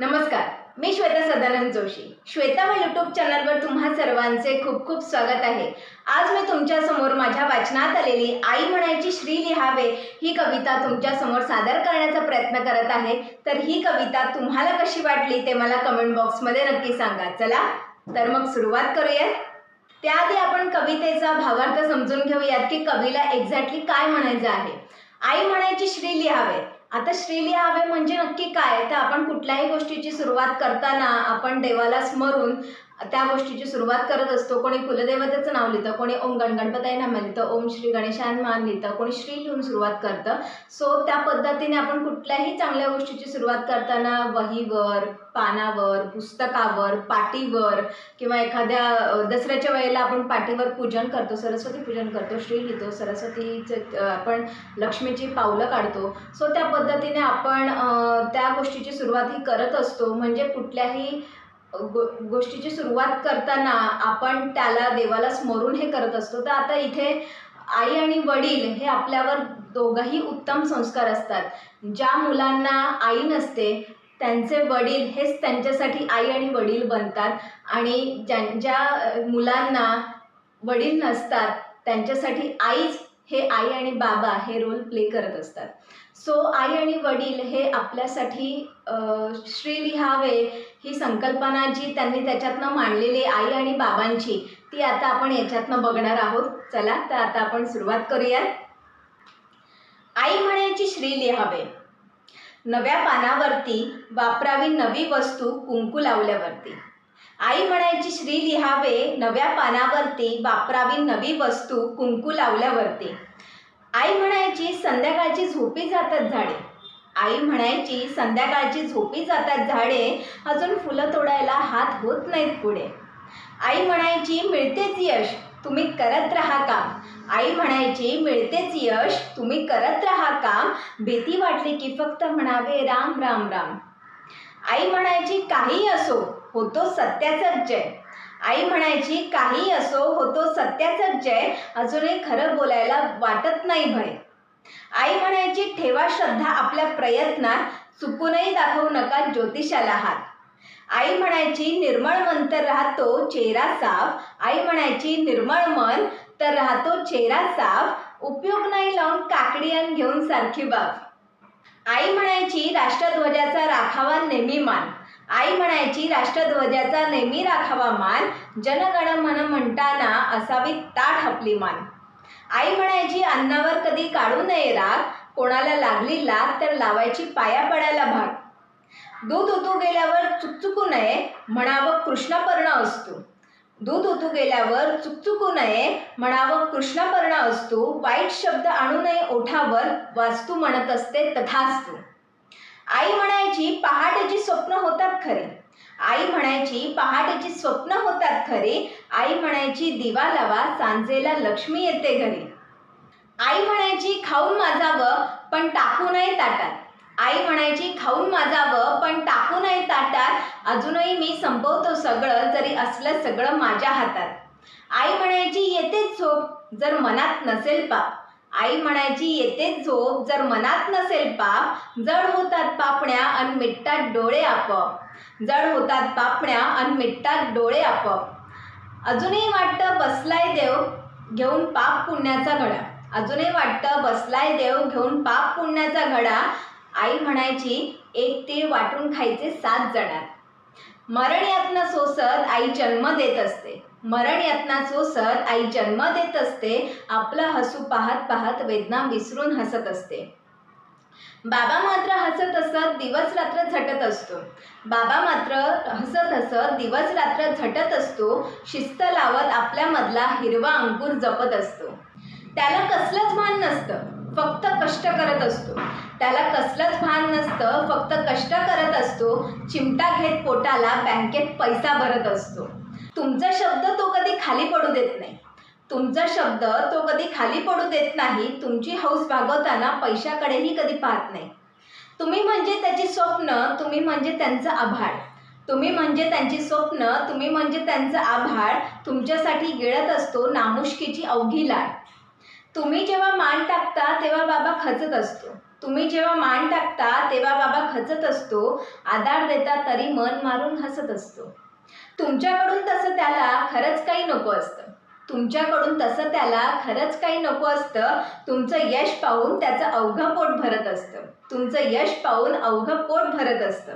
नमस्कार मी श्वेता सदानंद जोशी. श्वेता व यूट्यूब चॅनलवर तुम्हा सर्वांचे खूप खूप स्वागत आहे. आज मी तुमच्यासमोर माझ्या वाचनात आलेली आई म्हणायची श्री लिहावे ही कविता तुमच्यासमोर सादर करण्याचा प्रयत्न करत आहे. तर ही कविता तुम्हाला कशी वाटली ते मला कमेंट बॉक्समध्ये नक्की सांगा. चला तर मग सुरुवात करूयात. त्याआधी आपण कवितेचा भावार्थ समजून घेऊयात की कवीला एक्झॅक्टली काय म्हणायचं आहे. आई म्हणायची श्री लिहावे आता श्री लिहावे म्हणजे नक्की काय? तर आपण कुठल्याही गोष्टीची सुरुवात करताना आपण देवाला स्मरून त्या गोष्टीची सुरुवात करत असतो. कोणी कुलदेवतेचं नाव लिहितं कोणी ओम गणगणपताई नाम लिहितं ओम श्री गणेशान मान लिहितं कोणी श्री लिहून सुरुवात करतं. सो त्या पद्धतीने आपण कुठल्याही चांगल्या गोष्टीची सुरुवात करताना वहीवर पानावर पुस्तकावर पाटीवर किंवा एखाद्या दसऱ्याच्या वेळेला आपण पाटीवर पूजन करतो सरस्वती पूजन करतो श्री लिहितो सरस्वतीचं आपण लक्ष्मीची पावलं काढतो. सो त्या पद्धतीने आपण त्या गोष्टीची सुरुवात ही करत असतो. म्हणजे कुठल्याही गो गोष्टीची सुरुवात करताना आपण त्याला देवाला स्मरून हे करत असतो. तर आता इथे आई आणि वडील हे आपल्यावर दोघंही उत्तम संस्कार असतात. ज्या मुलांना आई नसते त्यांचे वडील हेच त्यांच्यासाठी आई आणि वडील बनतात. आणि ज्या ज्या मुलांना वडील नसतात त्यांच्यासाठी आईच हे आई आणि बाबा हे रोल प्ले करत असतात. सो आई आणि वडील हे आपल्यासाठी श्री लिहावे ही संकल्पना जी त्यांनी त्याच्यातनं मांडलेली आई आणि बाबांची ती आता आपण याच्यातनं बघणार आहोत. चला तर आता आपण सुरुवात करूयात. आई म्हणायची श्री लिहावे नव्या पानावरती वापरावी नवी वस्तू कुंकू लावल्यावरती. आई म्हणायची श्री लिहावे नव्या पानावरती वापरावी नवी वस्तू कुंकू लावल्यावरती. आई म्हणायची संध्याकाळची झोपी जातात झाडे. आई म्हणायची संध्याकाळची झोपी जातात झाडे अजून फुलं तोडायला हात होत नाहीत पुढे. आई म्हणायची मिळतेच यश तुम्ही करत राहा काम. आई म्हणायची मिळतेच यश तुम्ही करत राहा काम. भीती वाटली की फक्त म्हणावे राम राम राम. आई म्हणायची काही असो. होतो सत्याचाच जय. आई म्हणायची काही असो होतो सत्याचाच जय. अजूनही खरं बोलायला वाटत नाही भय. आई म्हणायची ठेवा श्रद्धा आपल्या प्रयत्नात चुकूनही दाखवू नका ज्योतिषाला हात. आई म्हणायची निर्मळ मन तर राहतो चेहरा साफ. आई म्हणायची निर्मळ मन तर राहतो चेहरा साफ. उपयोग नाही लावून काकडी अन घेऊन सारखी बाब. आई म्हणायची राष्ट्रध्वजाचा राखावा नेहमी मान. आई म्हणायची राष्ट्रध्वजाचा नेहमी राखावा मान जनगण मन म्हणताना असावी ताठ आपली मान. आई म्हणायची अन्नावर कधी काढू नये राग कोणाला लागली लाग तर लावायची पाया पडायला भाग. दूध उतू गेल्यावर चुकचुकू नये म्हणावं कृष्णपर्ण असतो. दूध उतू गेल्यावर चुकचुकू नये म्हणावं कृष्णपर्ण असतो. वाईट शब्द आणू नये ओठावर वास्तू म्हणत असते तथास्तू. आई म्हणायची पहाटेची स्वप्न होतात खरी. आई म्हणायची पहाटेची स्वप्न होतात खरी. आई म्हणायची दिवा लावा सांजेला लक्ष्मी येते घरी. आई म्हणायची खाऊन माजावं पण टाकू नये ताटात. आई म्हणायची खाऊन माजावं पण टाकू नये ताटात. अजूनही मी संपवतो सगळं जरी असलं सगळं माझ्या हातात. आई म्हणायची येतेच झोप जर मनात नसेल पाप. आई म्हणायची येते झोप जर मनात नसेल पाप जड होतात पापण्या अन मिटतात डोळे आपोआप. जड होतात पापण्या अन मिटतात डोळे आपोआप. अजूनही वाटतं बसलाय देव घेऊन पाप पुण्याचा घडा अजूनही वाटतं बसलाय देव घेऊन पाप पुण्याचा घडा आई म्हणायची एक तीळ वाटून खायचे सात जणात. मरण यातना सोसत आई जन्म देत असते. मरण यातना सोसत आई जन्म देत असते. आपलं हसू पाहत पाहत वेदना विसरून हसत असते. बाबा मात्र हसत हसत दिवस रात्र झटत असतो. बाबा मात्र हसत हसत दिवस रात्र झटत असतो. शिस्त लावत आपल्यामधला हिरवा अंकुर जपत असतो. त्याला कसलंच मान नसतं. फक्त कष्ट करत असतो. त्याला कसलंच भान नसतं फक्त कष्ट करत असतो चिमटा घेत पोटाला बँकेत पैसा भरत असतो. तुमचा शब्द तो कधी खाली पडू देत नाही. तुमचा शब्द तो कधी खाली पडू देत नाही तुमची हौस भागवताना पैशाकडेही कधी पाहत नाही. तुम्ही म्हणजे त्याची स्वप्न तुम्ही म्हणजे त्यांचं आभाळ. तुम्ही म्हणजे त्यांची स्वप्न तुम्ही म्हणजे त्यांचं आभाळ तुमच्यासाठी गिळत असतो नामुष्कीची अवघी लाट तुम्ही जेव्हा मान टाकता तेव्हा बाबा खचत असतो. तुम्ही जेव्हा मान टाकता तेव्हा बाबा खचत असतो. आधार देता तरी मन मारून हसत असतो. तुमच्याकडून तसं त्याला खरंच काही नको असतं. तुमच्याकडून तसं त्याला खरंच काही नको असतं. तुमचं यश पाहून त्याचं अवघं पोट भरत असतं. तुमचं यश पाहून अवघं पोट भरत असतं.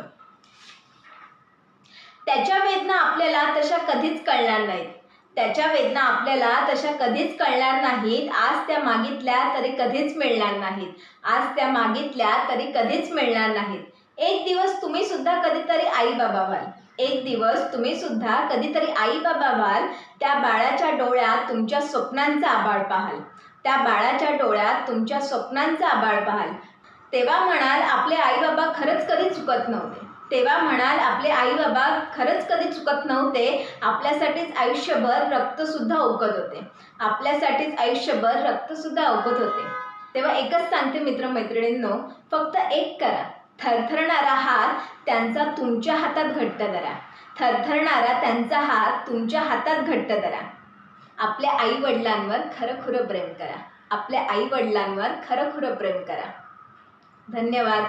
त्याच्या वेदना आपल्याला तशा कधीच कळणार नाहीत. त्याच्या वेदना आपल्याला तशा कधीच कळणार नाहीत. आज त्या मागितल्या तरी कधीच मिळणार नाहीत. आज त्या मागितल्या तरी कधीच मिळणार नाहीत. एक दिवस तुम्ही सुद्धा कधीतरी आई बाबा व्हाल एक दिवस तुम्ही सुद्धा कधीतरी आई बाबा व्हाल त्या बाळाच्या डोळ्यात तुमच्या स्वप्नांचा आबाळ पाहाल. त्या बाळाच्या डोळ्यात तुमच्या स्वप्नांचा आबाळ पाहाल. तेव्हा म्हणाल आपले आई बाबा खरंच कधी चुकत नव्हते. तेव्हा म्हणाल आपले आई बाबा खरंच कधी चुकत नव्हते. आपल्यासाठीच आयुष्यभर रक्तसुद्धा ओकत होते. आपल्यासाठीच आयुष्यभर रक्तसुद्धा ओकत होते. तेव्हा एकच सांगते मित्रमैत्रिणींनो फक्त एक करा. थरथरणारा हात त्यांचा तुमच्या हातात घट्ट धरा. थरथरणारा त्यांचा हात तुमच्या हातात घट्ट धरा. आपल्या आई वडिलांवर खरं खुरं प्रेम करा. आपल्या आई वडिलांवर खरं खुरं प्रेम करा. धन्यवाद.